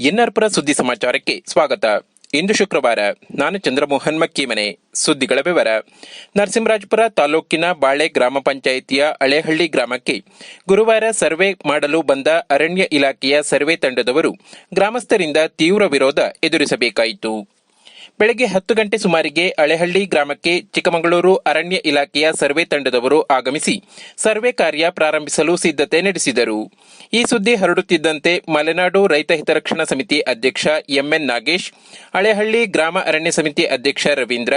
ಎನ್ಆರ್ಪುರ ಸುದ್ದಿ ಸಮಾಚಾರಕ್ಕೆ ಸ್ವಾಗತ. ಇಂದು ಶುಕ್ರವಾರ ನಾನು ಚಂದ್ರಮೋಹನ್ ಮಕ್ಕೀಮನೆ. ಸುದ್ದಿಗಳ ವಿವರ. ನರಸಿಂಹರಾಜಪುರ ತಾಲೂಕಿನ ಬಾಳೆ ಗ್ರಾಮ ಪಂಚಾಯಿತಿಯ ಅಳೆಹಳ್ಳಿ ಗ್ರಾಮಕ್ಕೆ ಗುರುವಾರ ಸರ್ವೆ ಮಾಡಲು ಬಂದ ಅರಣ್ಯ ಇಲಾಖೆಯ ಸರ್ವೆ ತಂಡದವರು ಗ್ರಾಮಸ್ಥರಿಂದ ತೀವ್ರ ವಿರೋಧ ಎದುರಿಸಬೇಕಾಯಿತು. ಬೆಳಗ್ಗೆ ಹತ್ತು ಗಂಟೆ ಸುಮಾರಿಗೆ ಅಳೆಹಳ್ಳಿ ಗ್ರಾಮಕ್ಕೆ ಚಿಕ್ಕಮಗಳೂರು ಅರಣ್ಯ ಇಲಾಖೆಯ ಸರ್ವೆ ತಂಡದವರು ಆಗಮಿಸಿ ಸರ್ವೆ ಕಾರ್ಯ ಪ್ರಾರಂಭಿಸಲು ಸಿದ್ಧತೆ ನಡೆಸಿದರು. ಈ ಸುದ್ದಿ ಹರಡುತ್ತಿದ್ದಂತೆ ಮಲೆನಾಡು ರೈತ ಹಿತರಕ್ಷಣಾ ಸಮಿತಿ ಅಧ್ಯಕ್ಷ ಎಂಎನ್ ನಾಗೇಶ್, ಅಳೆಹಳ್ಳಿ ಗ್ರಾಮ ಅರಣ್ಯ ಸಮಿತಿ ಅಧ್ಯಕ್ಷ ರವೀಂದ್ರ,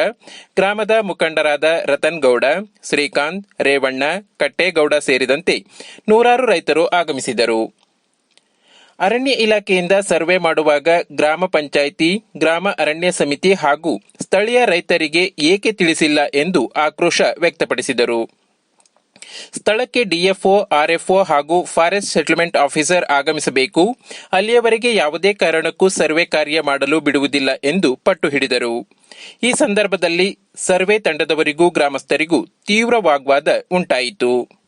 ಗ್ರಾಮದ ಮುಖಂಡರಾದ ರತನ್ ಗೌಡ, ಶ್ರೀಕಾಂತ್, ರೇವಣ್ಣ, ಕಟ್ಟೇಗೌಡ ಸೇರಿದಂತೆ ನೂರಾರು ರೈತರು ಆಗಮಿಸಿದರು. ಅರಣ್ಯ ಇಲಾಖೆಯಿಂದ ಸರ್ವೆ ಮಾಡುವಾಗ ಗ್ರಾಮ ಪಂಚಾಯಿತಿ, ಗ್ರಾಮ ಅರಣ್ಯ ಸಮಿತಿ ಹಾಗೂ ಸ್ಥಳೀಯ ರೈತರಿಗೆ ಏಕೆ ತಿಳಿಸಿಲ್ಲ ಎಂದು ಆಕ್ರೋಶ ವ್ಯಕ್ತಪಡಿಸಿದರು. ಸ್ಥಳಕ್ಕೆ ಡಿಎಫ್ಒ, ಆರ್ಎಫ್ಒ ಹಾಗೂ ಫಾರೆಸ್ಟ್ ಸೆಟಲ್ಮೆಂಟ್ ಆಫೀಸರ್ ಆಗಮಿಸಬೇಕು. ಅಲ್ಲಿಯವರೆಗೆ ಯಾವುದೇ ಕಾರಣಕ್ಕೂ ಸರ್ವೆ ಕಾರ್ಯ ಮಾಡಲು ಬಿಡುವುದಿಲ್ಲ ಎಂದು ಪಟ್ಟು ಹಿಡಿದರು. ಈ ಸಂದರ್ಭದಲ್ಲಿ ಸರ್ವೆ ತಂಡದವರಿಗೂ, ಗ್ರಾಮಸ್ಥರಿಗೂ ತೀವ್ರ ವಾಗ್ವಾದ ಉಂಟಾಯಿತು.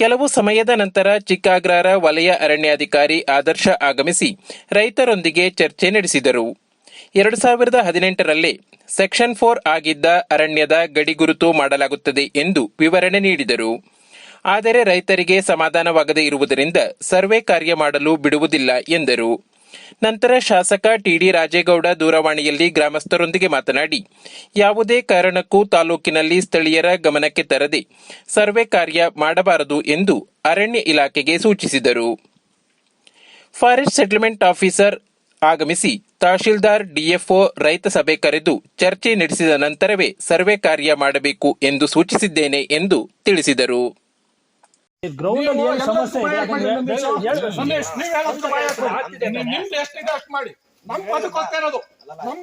ಕೆಲವು ಸಮಯದ ನಂತರ ಚಿಕ್ಕಾಗ್ರಾರ ವಲಯ ಅರಣ್ಯಾಧಿಕಾರಿ ಆದರ್ಶ ಆಗಮಿಸಿ ರೈತರೊಂದಿಗೆ ಚರ್ಚೆ ನಡೆಸಿದರು. ಎರಡು ಸಾವಿರದ ಹದಿನೆಂಟರಲ್ಲೇ ಸೆಕ್ಷನ್ ಫೋರ್ ಆಗಿದ್ದ ಅರಣ್ಯದ ಗಡಿಗುರುತು ಮಾಡಲಾಗುತ್ತದೆ ಎಂದು ವಿವರಣೆ ನೀಡಿದರು. ಆದರೆ ರೈತರಿಗೆ ಸಮಾಧಾನವಾಗದೇ ಇರುವುದರಿಂದ ಸರ್ವೆ ಕಾರ್ಯ ಮಾಡಲು ಬಿಡುವುದಿಲ್ಲ ಎಂದರು. ನಂತರ ಶಾಸಕ ಟಿಡಿ ರಾಜೇಗೌಡ ದೂರವಾಣಿಯಲ್ಲಿ ಗ್ರಾಮಸ್ಥರೊಂದಿಗೆ ಮಾತನಾಡಿ, ಯಾವುದೇ ಕಾರಣಕ್ಕೂ ತಾಲೂಕಿನಲ್ಲಿ ಸ್ಥಳೀಯರ ಗಮನಕ್ಕೆ ತರದೆ ಸರ್ವೆ ಕಾರ್ಯ ಮಾಡಬಾರದು ಎಂದು ಅರಣ್ಯ ಇಲಾಖೆಗೆ ಸೂಚಿಸಿದರು. ಫಾರೆಸ್ಟ್ ಸೆಟಲ್ಮೆಂಟ್ ಆಫೀಸರ್ ಆಗಮಿಸಿ ತಹಶೀಲ್ದಾರ್, ಡಿಎಫ್ಒ, ರೈತ ಸಭೆ ಕರೆದು ಚರ್ಚೆ ನಡೆಸಿದ ನಂತರವೇ ಸರ್ವೆ ಕಾರ್ಯ ಮಾಡಬೇಕು ಎಂದು ಸೂಚಿಸಿದ್ದೇನೆ ಎಂದು ತಿಳಿಸಿದರು. ಗ್ರೌಂಡ್ ಅಲ್ಲಿ ಏನು ಸಮಸ್ಯೆ ಇದೆ ಅದನ್ನ ಹೇಳಿ- ರಮೇಶ್ ನೀವ್ ಹೇಳೋದು ಬಾಯ್ ಹಾಕ್ಬೇಡಿ. ನಿಮ್ದು ಎಷ್ಟಿದೆ ಅಷ್ಟು ಮಾಡಿ. ನಮ್ ಬದುಕು ಹೋಗ್ತಿರೋದು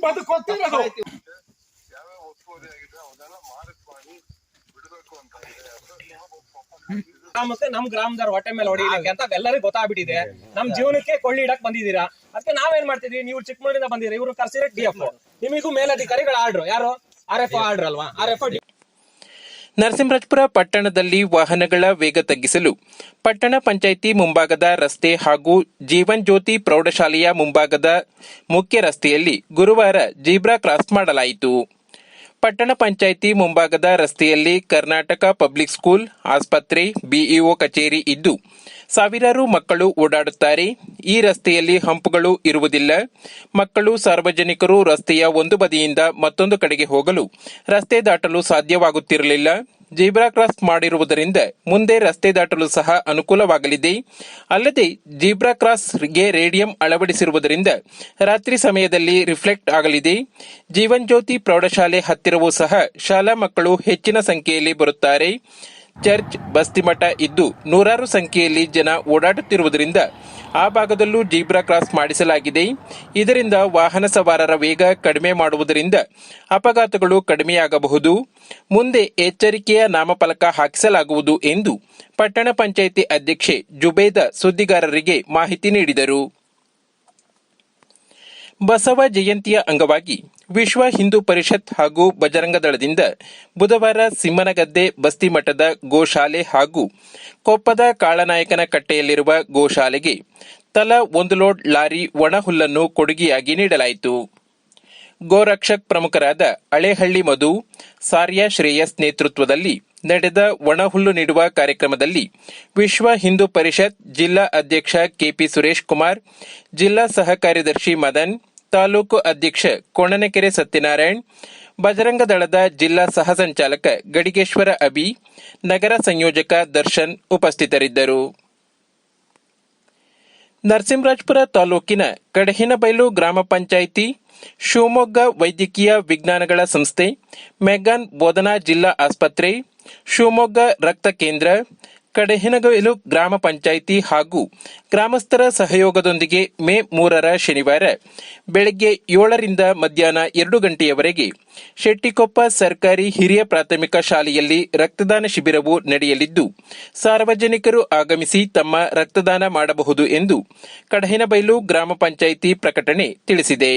ಬದುಕು ಹೋಗ್ತಿರೋದು ಮತ್ತೆ ನಮ್ ಗ್ರಾಮದವ್ರ ಹೊಟ್ಟೆ ಮೇಲೆ ಹೊಡಿಲಿಕ್ಕೆ ಅಂತ ಎಲ್ಲರಿಗೂ ಗೊತ್ತಾಗ್ಬಿಟ್ಟಿದೆ. ನಮ್ ಜೀವನಕ್ಕೆ ಕೊಳ್ಳಿ ಇಡಕ್ ಬಂದಿದ್ದೀರಾ? ಅದಕ್ಕೆ ನಾವೇನ್ ಮಾಡ್ತಿದ್ವಿ? ನೀವು ಚಿಕ್ಕಮಗಳೂರಿಂದ ಬಂದಿರಿ ಇವ್ರು ಕರ್ಸಿರೋ ಡಿ ಎಫ್ ನಿಮಗೂ ಮೇಲಧಿಕಾರಿಗಳ ಆರ್ಡ್ರು. ಯಾರು? ಆರ್ ಎಫ್ ಆರ್ಡ್ರ್ ಅಲ್ವಾ ಆರ್ ಎಫ್ ನರಸಿಂಹರಾಜಪುರ ಪಟ್ಟಣದಲ್ಲಿ ವಾಹನಗಳ ವೇಗ ತಗ್ಗಿಸಲು ಪಟ್ಟಣ ಪಂಚಾಯಿತಿ ಮುಂಭಾಗದ ರಸ್ತೆ ಹಾಗೂ ಜೀವನ್ ಜ್ಯೋತಿ ಪ್ರೌಢಶಾಲೆಯ ಮುಂಭಾಗದ ಮುಖ್ಯ ರಸ್ತೆಯಲ್ಲಿ ಗುರುವಾರ ಜೀಬ್ರಾ ಕ್ರಾಸ್ ಮಾಡಲಾಯಿತು. ಪಟ್ಟಣ ಪಂಚಾಯಿತಿ ಮುಂಭಾಗದ ರಸ್ತೆಯಲ್ಲಿ ಕರ್ನಾಟಕ ಪಬ್ಲಿಕ್ ಸ್ಕೂಲ್, ಆಸ್ಪತ್ರೆ, ಬಿಇಒ ಕಚೇರಿ ಇದ್ದು ಸಾವಿರಾರು ಮಕ್ಕಳು ಓಡಾಡುತ್ತಾರೆ. ಈ ರಸ್ತೆಯಲ್ಲಿ ಹಂಪುಗಳು ಇರುವುದಿಲ್ಲ. ಮಕ್ಕಳು ಸಾರ್ವಜನಿಕರು ರಸ್ತೆಯ ಒಂದು ಬದಿಯಿಂದ ಮತ್ತೊಂದು ಕಡೆಗೆ ಹೋಗಲು ರಸ್ತೆ ದಾಟಲು ಸಾಧ್ಯವಾಗುತ್ತಿರಲಿಲ್ಲ. ಜೀಬ್ರಾ ಕ್ರಾಸ್ ಮಾಡಿರುವುದರಿಂದ ಮುಂದೆ ರಸ್ತೆ ದಾಟಲು ಸಹ ಅನುಕೂಲವಾಗಲಿದೆ. ಅಲ್ಲದೆ ಜೀಬ್ರಾ ಕ್ರಾಸ್ಗೆ ರೇಡಿಯಂ ಅಳವಡಿಸಿರುವುದರಿಂದ ರಾತ್ರಿ ಸಮಯದಲ್ಲಿ ರಿಫ್ಲೆಕ್ಟ್ ಆಗಲಿದೆ. ಜೀವನ್ ಜ್ಯೋತಿ ಪ್ರೌಢಶಾಲೆ ಹತ್ತಿರವೂ ಸಹ ಶಾಲಾ ಮಕ್ಕಳು ಹೆಚ್ಚಿನ ಸಂಖ್ಯೆಯಲ್ಲಿ ಬರುತ್ತಾರೆ. ಚರ್ಚ್ ಬಸ್ತಿಮಠ ಇದ್ದು ನೂರಾರು ಸಂಖ್ಯೆಯಲ್ಲಿ ಜನ ಓಡಾಡುತ್ತಿರುವುದರಿಂದ ಆ ಭಾಗದಲ್ಲೂ ಜೀಬ್ರಾ ಕ್ರಾಸ್ ಮಾಡಿಸಲಾಗಿದೆ. ಇದರಿಂದ ವಾಹನ ಸವಾರರ ವೇಗ ಕಡಿಮೆ ಮಾಡುವುದರಿಂದ ಅಪಘಾತಗಳು ಕಡಿಮೆಯಾಗಬಹುದು. ಮುಂದೆ ಎಚ್ಚರಿಕೆಯ ನಾಮಫಲಕ ಹಾಕಿಸಲಾಗುವುದು ಎಂದು ಪಟ್ಟಣ ಪಂಚಾಯಿತಿ ಅಧ್ಯಕ್ಷೆ ಜುಬೇದ ಸುದ್ದಿಗಾರರಿಗೆ ಮಾಹಿತಿ ನೀಡಿದರು. ಬಸವ ಜಯಂತಿಯ ಅಂಗವಾಗಿ ವಿಶ್ವ ಹಿಂದೂ ಪರಿಷತ್ ಹಾಗೂ ಬಜರಂಗ ದಳದಿಂದ ಬುಧವಾರ ಸಿಮ್ಮನಗದ್ದೆ ಬಸ್ತಿಮಠದ ಗೋಶಾಲೆ ಹಾಗೂ ಕೊಪ್ಪದ ಕಾಳನಾಯಕನ ಕಟ್ಟೆಯಲ್ಲಿರುವ ಗೋಶಾಲೆಗೆ ತಲಾ ಒಂದು ಲೋಡ್ ಲಾರಿ ಒಣಹುಲ್ಲನ್ನು ಕೊಡುಗೆಯಾಗಿ ನೀಡಲಾಯಿತು. ಗೋರಕ್ಷಕ್ ಪ್ರಮುಖರಾದ ಅಳೆಹಳ್ಳಿ ಮಧು, ಸಾರ್ಯ ಶ್ರೇಯಸ್ ನೇತೃತ್ವದಲ್ಲಿ ನಡೆದ ಒಣಹುಲ್ಲು ನೀಡುವ ಕಾರ್ಯಕ್ರಮದಲ್ಲಿ ವಿಶ್ವ ಹಿಂದೂ ಪರಿಷತ್ ಜಿಲ್ಲಾ ಅಧ್ಯಕ್ಷ ಕೆಪಿ ಸುರೇಶ್ ಕುಮಾರ್, ಜಿಲ್ಲಾ ಸಹ ಕಾರ್ಯದರ್ಶಿ ಮದನ್, ತಾಲೂಕು ಅಧ್ಯಕ್ಷ ಕೊಣನಕೆರೆ ಸತ್ಯನಾರಾಯಣ್, ಬಜರಂಗ ದಳದ ಜಿಲ್ಲಾ ಸಹ ಸಂಚಾಲಕ ಗಡಿಗೇಶ್ವರ ಅಬಿ ನಗರ ಸಂಯೋಜಕ ದರ್ಶನ್ ಉಪಸ್ಥಿತರಿದ್ದರು. ನರಸಿಂಹರಾಜಪುರ ತಾಲೂಕಿನ ಕಡಹಿನಬೈಲು ಗ್ರಾಮ ಪಂಚಾಯಿತಿ, ಶಿವಮೊಗ್ಗ ವೈದ್ಯಕೀಯ ವಿಜ್ಞಾನಗಳ ಸಂಸ್ಥೆ ಮೆಗ್ಗಾನ್ ಬೋಧನಾ ಜಿಲ್ಲಾ ಆಸ್ಪತ್ರೆ ಶಿವಮೊಗ್ಗ ರಕ್ತ ಕೇಂದ್ರ ಕಡೆಹಿನಗಲು ಗ್ರಾಮ ಪಂಚಾಯಿತಿ ಹಾಗೂ ಗ್ರಾಮಸ್ಥರ ಸಹಯೋಗದೊಂದಿಗೆ ಮೇ ಮೂರರ ಶನಿವಾರ, ಬೆಳಗ್ಗೆ ಏಳರಿಂದ ಮಧ್ಯಾಹ್ನ ಎರಡು ಗಂಟೆಯವರೆಗೆ ಶೆಟ್ಟಿಕೊಪ್ಪ ಸರ್ಕಾರಿ ಹಿರಿಯ ಪ್ರಾಥಮಿಕ ಶಾಲೆಯಲ್ಲಿ ರಕ್ತದಾನ ಶಿಬಿರವು ನಡೆಯಲಿದ್ದು, ಸಾರ್ವಜನಿಕರು ಆಗಮಿಸಿ ತಮ್ಮ ರಕ್ತದಾನ ಮಾಡಬಹುದು ಎಂದು ಕಡಹಿನಬೈಲು ಗ್ರಾಮ ಪಂಚಾಯಿತಿ ಪ್ರಕಟಣೆ ತಿಳಿಸಿದೆ.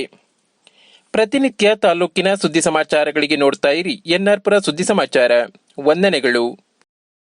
ಪ್ರತಿನಿತ್ಯ ತಾಲೂಕಿನ ಸುದ್ದಿ ಸಮಾಚಾರಗಳಿಗೆ ನೋಡ್ತಾ ಇರಿ ಎನ್ಆರ್ಪುರ ಸುದ್ದಿ ಸಮಾಚಾರ. ವಂದನೆಗಳು.